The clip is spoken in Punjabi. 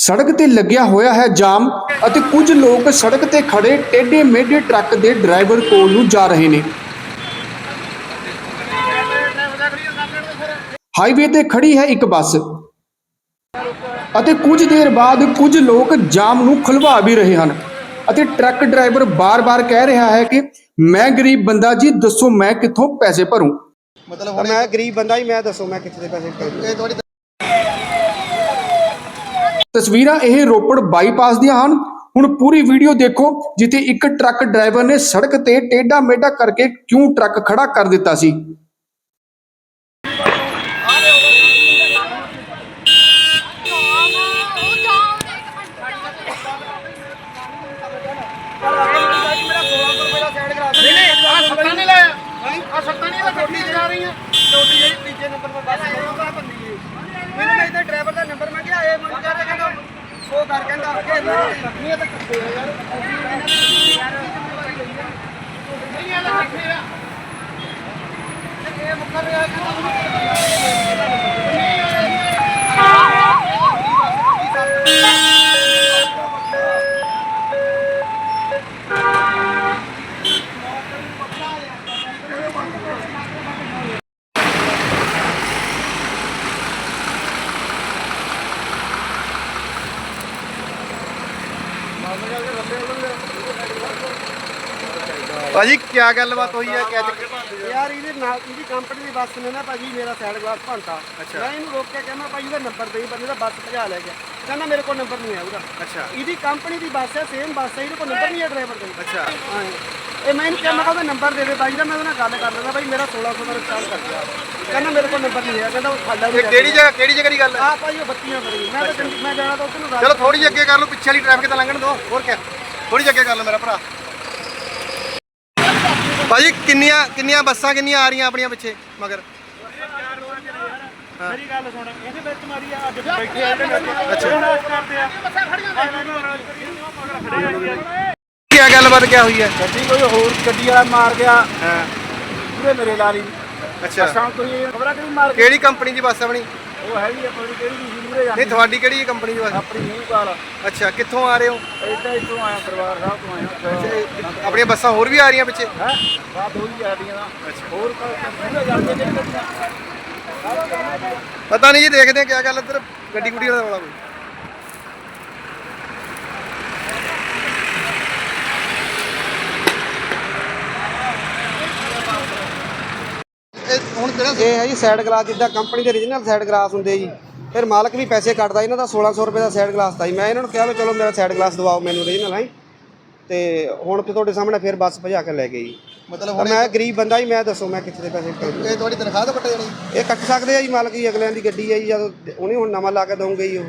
ਸੜਕ ਤੇ ਲੱਗਿਆ ਹੋਇਆ ਹੈ ਜਾਮ ਅਤੇ ਕੁਝ ਲੋਕ ਸੜਕ ਤੇ ਖੜੇ ਟੇਢੇ ਮੇਢੇ ਟਰੱਕ ਦੇ ਡਰਾਈਵਰ ਕੋਲ ਨੂੰ ਜਾ ਰਹੇ ਨੇ। ਹਾਈਵੇ ਤੇ ਖੜੀ ਹੈ ਇੱਕ ਬੱਸ ਅਤੇ ਕੁਝ ਦੇਰ ਬਾਅਦ ਕੁਝ ਲੋਕ ਜਾਮ ਨੂੰ ਖੁਲਵਾ ਵੀ ਰਹੇ ਹਨ ਅਤੇ ਟਰੱਕ ਡਰਾਈਵਰ ਬਾਰ-ਬਾਰ ਕਹਿ ਰਿਹਾ ਹੈ ਕਿ ਮੈਂ ਗਰੀਬ ਬੰਦਾ ਜੀ ਦੱਸੋ ਮੈਂ ਕਿੱਥੋਂ ਪੈਸੇ ਭਰੂੰ। ਮਤਲਬ ਮੈਂ ਗਰੀਬ ਬੰਦਾ ਹੀ ਮੈਂ ਦੱਸੋ ਮੈਂ ਕਿੱਥੇ ਦੇ ਪੈਸੇ ਤੁਹਾਡੀ ਤਸਵੀਰਾਂ ਇਹ ਰੋਪੜ ਬਾਈਪਾਸ ਦੀਆਂ ਹਨ। ਹੁਣ ਪੂਰੀ ਵੀਡੀਓ ਦੇਖੋ, ਜਿੱਥੇ ਇੱਕ ਟਰੱਕ ਡਰਾਈਵਰ ਨੇ ਸੜਕ ਤੇ ਟੇਢਾ ਮੇਢਾ ਕਰਕੇ ਕਿਉਂ ਟਰੱਕ ਖੜਾ ਕਰ ਦਿੱਤਾ ਸੀ। ਆ ਸੱਤਾਂ ਨਹੀਂ ਲਾਇਆ। ਆ ਸੱਤਾਂ ਨਹੀਂ ਲਾ ਛੋਟੀ ਚਲਾ ਰਹੀ ਆ ਛੋਟੀ ਜਿਹੀ ਤੀਜੇ ਨੰਬਰ 'ਤੇ ਬੱਸ ਆਉਂਦਾ ਬੰਦੀ ਹੈ। ਮੈਨੂੰ ਮੈਂ ਇੱਥੇ ਡਰਾਈਵਰ ਦਾ ਨੰਬਰ ਮੰਗਿਆ ਇਹ ਮੈਨੂੰ ਕਹਿੰਦਾ ਕਹਿੰਦਾ, ਉਹ ਕਰ ਕਹਿੰਦਾ ਕਿ ਨਹੀਂ ਇਹ ਤਾਂ ਕੱਟੇ ਆ ਯਾਰ। ਨਹੀਂ ਆ ਲੈ ਰੱਖੇ ਆ। ਇਹ ਮੁੱਕਰ ਰਿਹਾ। ਕਹਿੰਦਾ ਭਾਜੀ ਕੀ ਗੱਲਬਾਤ ਹੋਈ ਹੈ? ਚੱਕਰ? ਯਾਰ ਇਹਦੇ ਨਾਲ ਇਹਦੀ ਕੰਪਨੀ ਦੀ ਬੱਸ ਨੇ ਨਾ ਭਾਜੀ ਮੇਰਾ ਸਾਈਡ ਗਲਾਸ ਭੰਤਾ। ਮੈਂ ਇਹਨੂੰ ਰੋਕ ਕੇ ਕਹਿੰਦਾ ਭਾਈ ਇਹਦਾ ਨੰਬਰ ਦੇਈ ਬੰਦੇ ਦਾ ਬੱਸ ਭਜਾ ਲੈ ਗਿਆ ਕਹਿੰਦਾ ਮੇਰੇ ਕੋਲ ਨੰਬਰ ਨਹੀਂ ਹੈ ਉਹਦਾ। ਅੱਛਾ। ਇਹਦੀ ਕੰਪਨੀ ਦੀ ਬੱਸ ਹੈ ਸੇਮ ਬੱਸ ਹੈ ਇਹਦੇ ਕੋਲ ਨੰਬਰ ਨਹੀਂ ਹੈ ਡਰਾਈਵਰ ਦਾ। ਅੱਛਾ। ਹਾਂ ਇਹ ਮੈਂ ਇਹਨੂੰ ਕਿਹਾ ਮੈਂ ਕਿਹਾ ਉਹਦਾ ਨੰਬਰ ਦੇ ਦੇ ਬਾਈ ਦਾ ਮੈਂ ਉਹਦੇ ਨਾਲ ਗੱਲ ਕਰ ਲੈਂਦਾ ਬਾਈ ਮੇਰਾ 1600 ਦਾ ਨੁਕਸਾਨ ਕਰ ਗਿਆ ਕਹਿੰਦਾ ਮੇਰੇ ਕੋਲ ਨੰਬਰ ਨਹੀਂ ਹੈ ਕਹਿੰਦਾ ਉਹ ਖਾਲਾ ਇਹ ਕਿਹੜੀ ਜਗ੍ਹਾ ਕਿਹੜੀ ਜਗ੍ਹਾ ਦੀ ਗੱਲ ਹੈ? ਆ ਭਾਈ ਉਹ ਬੱਤੀਆਂ ਕਰੀ ਮੈਂ ਤਾਂ ਮੈਂ ਜਾਣਾ ਤਾਂ ਉੱਥੇ ਨੂੰ ਚਲੋ ਥੋੜੀ ਜਿਹੀ ਅੱਗੇ ਕਰ ਲਓ ਪਿੱਛੇ ਵਾਲੀ ਟ੍ਰੈਫਿਕ ਤਾਂ ਲੰਘਣ ਦਿਓ। ਹੋਰ ਕਿਆ? ਥੋੜੀ ਜਿਹੀ ਅੱਗੇ ਕਰ ਲਓ ਮੇਰਾ ਭਰਾ। ਭਾਜੀ ਕਿੰਨੀਆਂ ਕਿੰਨੀਆਂ ਬੱਸਾਂ ਕਿੰਨੀਆਂ ਆ ਰਹੀਆਂ ਆਪਣੀਆਂ ਪਿੱਛੇ? ਮਗਰ। ਮੇਰੀ ਗੱਲ ਸੁਣ ਇਹਦੇ ਵਿੱਚ ਮਾਰੀ ਆ ਅੱਜ ਬੈਠੇ ਆ ਇਹਦੇ ਵਿੱਚ। ਅੱਛਾ। ਨਾਸ਼ ਕਰਦੇ ਆ ਬੱਸਾਂ ਖੜੀਆਂ ਨੇ। ਕੀ ਗੱਲਬਾਤ ਕਿਆ ਹੋਈ ਹੈ? ਗੱਡੀ ਕੋਈ ਹੋਰ ਗੱਡੀ ਵਾਲਾ ਮਾਰ ਗਿਆ। ਹਾਂ। ਪੂਰੇ ਮੇਰੇ ਲਾਲੀ ਅੱਛਾ। ਬੱਸਾਂ ਕੋਈ ਖਬਰਾਂ ਕਿਹੜੀ ਮਾਰ ਕਿਹੜੀ ਕੰਪਨੀ ਦੀ ਬੱਸ ਹੈ ਆਪਣੀ? ਉਹ ਹੈਗੀ ਆ ਪਤਾ ਕਿਹੜੀ ਦੀ ਮੂਰੇ ਜਾਂਦੀ ਨਹੀਂ ਤੁਹਾਡੀ ਕਿਹੜੀ ਕੰਪਨੀ ਦੀ ਬੱਸ? ਆਪਣੀ ਮੂੰਹ ਕਾਲ ਅੱਛਾ ਕਿੱਥੋਂ ਆ ਰਹੇ ਹੋ? ਇੱਦਾਂ ਇੱਥੋਂ ਆਇਆ ਦਰਬਾਰ ਸਾਹਿਬ ਤੋਂ ਆਇਆ। ਤੇ ਆਪਣੀਆਂ ਬੱਸਾਂ ਹੋਰ ਵੀ ਆ ਰਹੀਆਂ ਪਿੱਛੇ? ਹੈ? ਬਾਤ ਹੋਈ ਜਾਂਦੀਆਂ ਦਾ ਹੋਰ ਮੂਰੇ ਜਾਂਦੇ ਗੱਡੀਆਂ ਪਤਾ ਨਹੀਂ ਜੀ ਦੇਖਦੇ ਆ ਗੱਲ ਇੱਧਰ ਗੱਡੀ ਗੁੱਡੀ ਦਾ ਰੌਲਾ ਕੋਈ। ਇਹ ਹੈ ਜੀ ਸਾਈਡ ਗਲਾਸ ਜਿੱਦਾਂ ਕੰਪਨੀ ਦੇ origignal ਸਾਈਡ ਗਲਾਸ ਹੁੰਦੇ ਜੀ। ਫਿਰ ਮਾਲਕ ਵੀ ਪੈਸੇ ਕੱਟਦਾ ਇਹਨਾਂ ਦਾ 1600 ਰੁਪਏ ਦਾ ਸਾਈਡ ਗਲਾਸ ਤਾਂ ਜੀ। ਮੈਂ ਇਹਨਾਂ ਨੂੰ ਕਿਹਾ ਵੀ ਚਲੋ ਮੇਰਾ ਸਾਈਡ ਗਲਾਸ ਦਵਾਓ ਮੈਨੂੰ origignal ਹੈ ਤੇ ਹੁਣ ਤੇ ਤੁਹਾਡੇ ਸਾਹਮਣੇ ਫਿਰ ਬੱਸ ਭਜਾ ਕੇ ਲੈ ਗਏ ਜੀ। ਮਤਲਬ ਹੁਣ ਮੈਂ ਗਰੀਬ ਬੰਦਾ ਹੀ ਮੈਂ ਦੱਸੋ ਮੈਂ ਕਿੱਥੇ ਦੇ ਪੈਸੇ ਕਰੂ ਇਹ ਤੁਹਾਡੀ ਤਨਖਾਹ ਤੋਂ ਕੱਟੇ ਜਾਣੀ। ਇਹ ਕੱਟ ਸਕਦੇ ਆ ਜੀ ਮਾਲਕ ਜੀ ਅਗਲਿਆਂ ਦੀ ਗੱਡੀ ਹੈ ਜੀ ਜਦੋਂ ਉਹਨੇ ਹੁਣ ਨਵਾਂ ਲਾ ਕੇ ਦਊਂਗੇ ਜੀ ਉਹ।